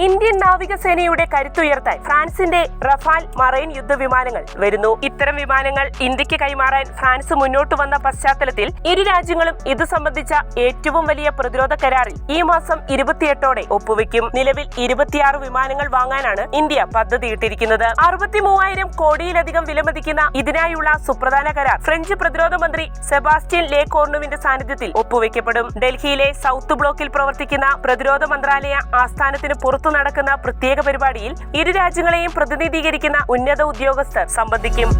Indian നാവികസേനയുടെ കരുത്തുയർത്താൻ ഫ്രാൻസിന്റെ Rafale marine യുദ്ധവിമാനങ്ങൾ വരുന്നു. ഇത്തരം വിമാനങ്ങൾ ഇന്ത്യയ്ക്ക് കൈമാറാൻ ഫ്രാൻസ് മുന്നോട്ട് വന്ന പശ്ചാത്തലത്തിൽ ഇരു രാജ്യങ്ങളും ഇത് സംബന്ധിച്ച ഏറ്റവും വലിയ പ്രതിരോധ കരാറിൽ ഈ മാസം ഇരുപത്തിയെട്ടോടെ ഒപ്പുവെക്കും. നിലവിൽ ഇരുപത്തിയാറ് വിമാനങ്ങൾ വാങ്ങാനാണ് ഇന്ത്യ പദ്ധതിയിട്ടിരിക്കുന്നത്. അറുപത്തി മൂവായിരം കോടിയിലധികം വിലമതിക്കുന്ന ഇതിനായുള്ള സുപ്രധാന കരാർ ഫ്രഞ്ച് പ്രതിരോധ മന്ത്രി സെബാസ്റ്റ്യൻ ലേ കോർണുവിന്റെ സാന്നിധ്യത്തിൽ ഒപ്പുവെക്കപ്പെടും. ഡൽഹിയിലെ സൗത്ത് ബ്ലോക്കിൽ പ്രവർത്തിക്കുന്ന പ്രതിരോധ മന്ത്രാലയ ആസ്ഥാനത്തിന് പുറത്തു നടക്കുന്ന പ്രത്യേക പരിപാടിയിൽ ഇരു രാജ്യങ്ങളെയും പ്രതിനിധീകരിക്കുന്ന ഉന്നത ഉദ്യോഗസ്ഥർ സംബന്ധിക്കും.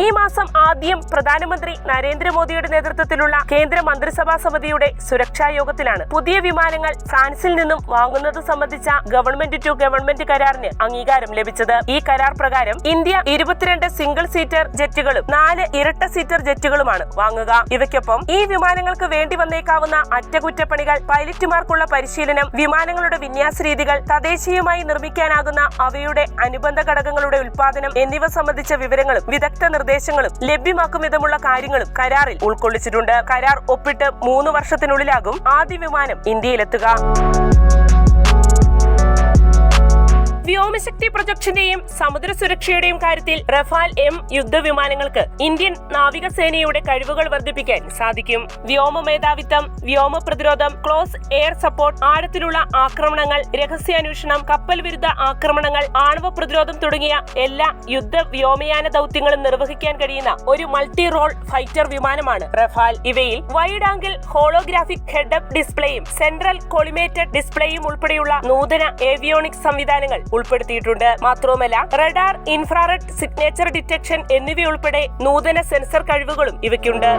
ഈ മാസം ആദ്യം പ്രധാനമന്ത്രി നരേന്ദ്രമോദിയുടെ നേതൃത്വത്തിലുള്ള കേന്ദ്ര മന്ത്രിസഭാ സമിതിയുടെ സുരക്ഷാ യോഗത്തിലാണ്. പുതിയ വിമാനങ്ങൾ ഫ്രാൻസിൽ നിന്നും വാങ്ങുന്നത് സംബന്ധിച്ച ഗവൺമെന്റ് ടു ഗവൺമെന്റ് കരാറിന് അംഗീകാരം ലഭിച്ചത്. ഈ കരാർ പ്രകാരം ഇന്ത്യ ഇരുപത്തിരണ്ട് സിംഗിൾ സീറ്റർ ജെറ്റുകളും നാല് ഇരട്ട സീറ്റർ ജെറ്റുകളുമാണ് വാങ്ങുക. ഇവയ്ക്കൊപ്പം ഈ വിമാനങ്ങൾക്ക് വേണ്ടി വന്നേക്കാവുന്ന അറ്റകുറ്റപ്പണികൾ പൈലറ്റുമാർക്കുള്ള പരിശീലനം വിമാനങ്ങളുടെ വിന്യാസ രീതികൾ തദ്ദേശീയമായി നിർമ്മിക്കാനാകുന്ന അവയുടെ അനുബന്ധ ഘടകങ്ങളുടെ ഉൽപാദനം എന്നിവ സംബന്ധിച്ച വിവരങ്ങളും വിദഗ്ധ നിർദ്ദേശങ്ങളും ലഭ്യമാക്കും വിധമുള്ള കാര്യങ്ങളും കരാറിൽ ഉൾക്കൊള്ളിച്ചിട്ടുണ്ട്. കരാർ ഒപ്പിട്ട് മൂന്ന് വർഷത്തിനുള്ളിലാകും ആദ്യ വിമാനം ഇന്ത്യയിലെത്തുക. വ്യോമശക്തി പ്രൊജക്ഷന്റെയും സമുദ്ര സുരക്ഷയുടെയും കാര്യത്തിൽ റഫാൽ എം യുദ്ധവിമാനങ്ങൾക്ക് ഇന്ത്യൻ നാവികസേനയുടെ കഴിവുകൾ വർദ്ധിപ്പിക്കാൻ സാധിക്കും. വ്യോമ മേധാവിത്വം വ്യോമ പ്രതിരോധം ക്ലോസ് എയർ സപ്പോർട്ട് ആഴത്തിലുള്ള ആക്രമണങ്ങൾ രഹസ്യാന്വേഷണം കപ്പൽ വിരുദ്ധ ആക്രമണങ്ങൾ ആണവ പ്രതിരോധം തുടങ്ങിയ എല്ലാ യുദ്ധ വ്യോമയാന ദൗത്യങ്ങളും നിർവഹിക്കാൻ കഴിയുന്ന ഒരു മൾട്ടി റോൾ ഫൈറ്റർ വിമാനമാണ് റഫാൽ. ഇവയിൽ wide angle holographic head up ഡിസ്പ്ലേയും central collimated ഡിസ്പ്ലേയും ഉൾപ്പെടെയുള്ള നൂതന ഏവിയോണിക്സ് സംവിധാനങ്ങൾ ഉൾപ്പെടുത്തിയിട്ടുണ്ട്. മാത്രവുമല്ല റഡാർ ഇൻഫ്രാറെഡ് സിഗ്നേച്ചർ ഡിറ്റക്ഷൻ എന്നിവയുൾപ്പെടെ നൂതന സെൻസർ കഴിവുകളും ഇവയ്ക്കുണ്ട്.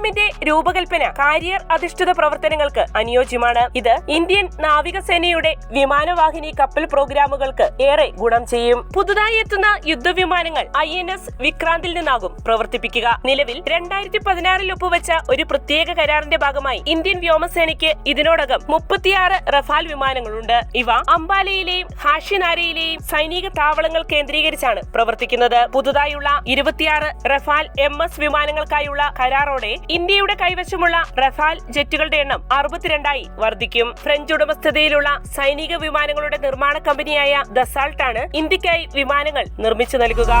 റെഫാലെമിന്റെ രൂപകൽപ്പന കാരിയർ അധിഷ്ഠിത പ്രവർത്തനങ്ങൾക്ക് അനുയോജ്യമാണ് ഇത്. ഇന്ത്യൻ നാവികസേനയുടെ വിമാനവാഹിനി കപ്പൽ പ്രോഗ്രാമുകൾക്ക് ഏറെ ഗുണം ചെയ്യും. പുതുതായി എത്തുന്ന യുദ്ധവിമാനങ്ങൾ ഐ എൻ എസ് വിക്രാന്തിൽ നിന്നാകും പ്രവർത്തിപ്പിക്കുക. നിലവിൽ രണ്ടായിരത്തി പതിനാറിൽ ഒപ്പുവെച്ച ഒരു പ്രത്യേക കരാറിന്റെ ഭാഗമായി ഇന്ത്യൻ വ്യോമസേനയ്ക്ക് ഇതിനോടകം മുപ്പത്തിയാറ് റഫാൽ വിമാനങ്ങളുണ്ട്. ഇവ അംബാലയിലെയും ഹാഷിനാരയിലെയും സൈനിക താവളങ്ങൾ കേന്ദ്രീകരിച്ചാണ് പ്രവർത്തിക്കുന്നത്. പുതുതായുള്ള ഇരുപത്തിയാറ് റഫാൽ എം എസ് വിമാനങ്ങൾക്കായുള്ള കരാറോടെ ഇന്ത്യയുടെ കൈവശമുള്ള റഫാൽ ജെറ്റുകളുടെ എണ്ണം അറുപത്തിരണ്ടായി വർദ്ധിക്കും. ഫ്രഞ്ച് ഉടമസ്ഥതയിലുള്ള സൈനിക വിമാനങ്ങളുടെ നിർമ്മാണ കമ്പനിയായ ദസാൾട്ടാണ് ഇന്ത്യക്കായി വിമാനങ്ങൾ നിർമ്മിച്ചു നൽകുക.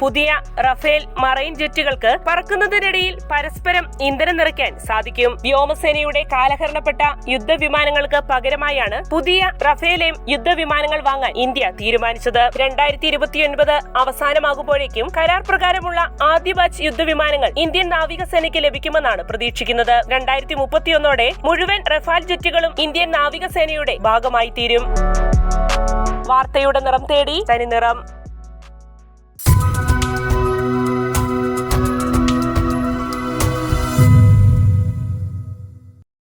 പുതിയ റഫേൽ മറൈൻ ജെറ്റുകൾക്ക് പറക്കുന്നതിനിടയിൽ പരസ്പരം ഇന്ധനം നിറയ്ക്കാൻ സാധിക്കും. വ്യോമസേനയുടെ കാലഹരണപ്പെട്ട യുദ്ധവിമാനങ്ങൾക്ക് പകരമായാണ് പുതിയ റഫേലേം യുദ്ധവിമാനങ്ങൾ വാങ്ങാൻ ഇന്ത്യ തീരുമാനിച്ചത്. രണ്ടായിരത്തി ഇരുപത്തിയൊൻപത് അവസാനമാകുമ്പോഴേക്കും കരാർ പ്രകാരമുള്ള ആദ്യ ബാച്ച് യുദ്ധവിമാനങ്ങൾ ഇന്ത്യൻ നാവികസേനയ്ക്ക് ലഭിക്കുമെന്നാണ് പ്രതീക്ഷിക്കുന്നത്. രണ്ടായിരത്തി മുപ്പത്തിയൊന്നോടെ മുഴുവൻ റഫാൽ ജെറ്റുകളും ഇന്ത്യൻ നാവികസേനയുടെ ഭാഗമായി തീരും വാർത്തയുടെ നിറം തേടി തനി നിറം.